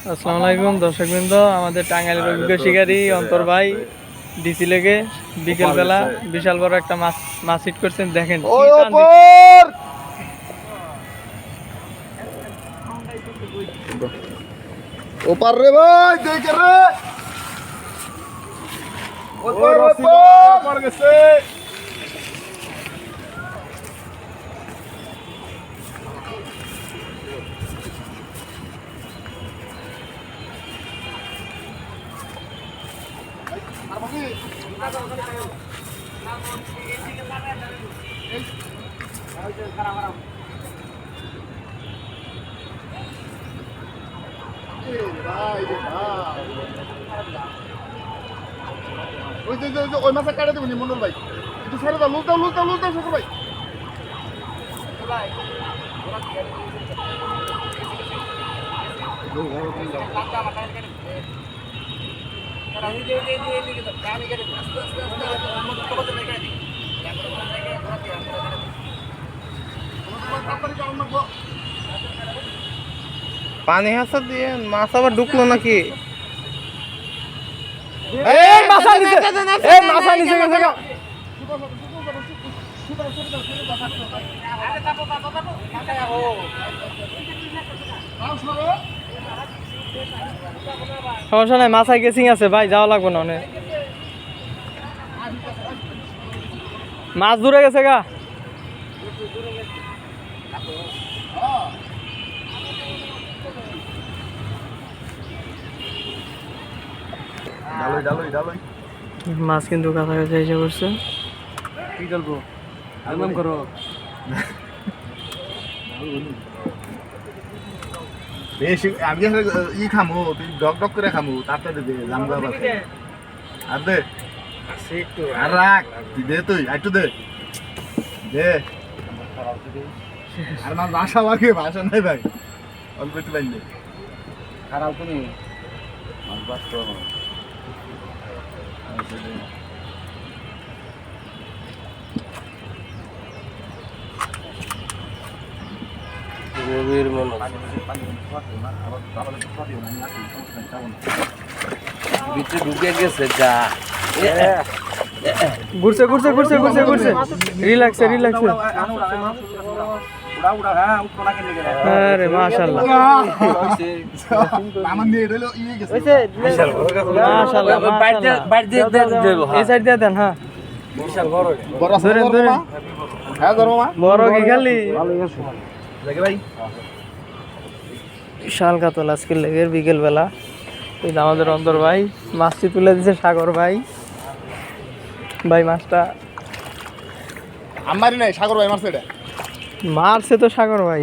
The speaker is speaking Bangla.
আসসালামু আলাইকুম দর্শকবৃন্দ। আমাদের টাঙ্গাইলের অভিজ্ঞ শিকারী অন্তর ভাই ডিসি লেগে বিকেলবেলা বিশাল বড় একটা মাছ মাছ হিট করছেন দেখেন। ওপর! রে ভাই দেখে রে! ওপর ওপর গেছে। ওই যে ওই মাথা কাটে দেবেন মন্ডল ভাই একটু ছেড়ে দাও লুজ দাও লুজ দাও লুজ দাও শ্বশুর ভাই পানি হাসা দিয়ে মাছ আবার ঢুকলো নাকি? এই মাছা নিচে এই মাছা নিচে গেছে গা। সমস্যা নাই মাথায় গেছিং আছে ভাই যাওয়া লাগবে না অনেক। মাছ দূরে গেছে গা। মাছ কিন্তু কাছাকাছি এসে পড়ছে। কি আলবাম করো বেশি আমি ই খামু তুই ডক ডক করে খামু তাড়াতাড়ি দে জামগা বাসে আর দে। আর রাখ তুই দে তুই একটু দে। দে। আর বাসা বাকি বাসা নাই ভাই। অল্প একটু বাইন দে। খারাপ তুমি মাছ বাস করো গভীর মনে ভিতরে ঢুকে গেছে যা। ঘুরছে ঘুরছে রিল্যাক্সে রিল্যাক্সে আরে মাশাআল্লাহ। এই সাইড দিয়ে দেন হ্যাঁ। বড়? হ্যাঁ বড় মা বড় কি খালি? দেখে ভাই? বিশাল কাতল আজকে লেগের বিকেল বেলা এই আমাদের অন্তর ভাই মাছটি তুলে দিছে সাগর ভাই। ভাই মাছটা আমারই নাই সাগর ভাই মারছে এটা। মারছে তো সাগর ভাই।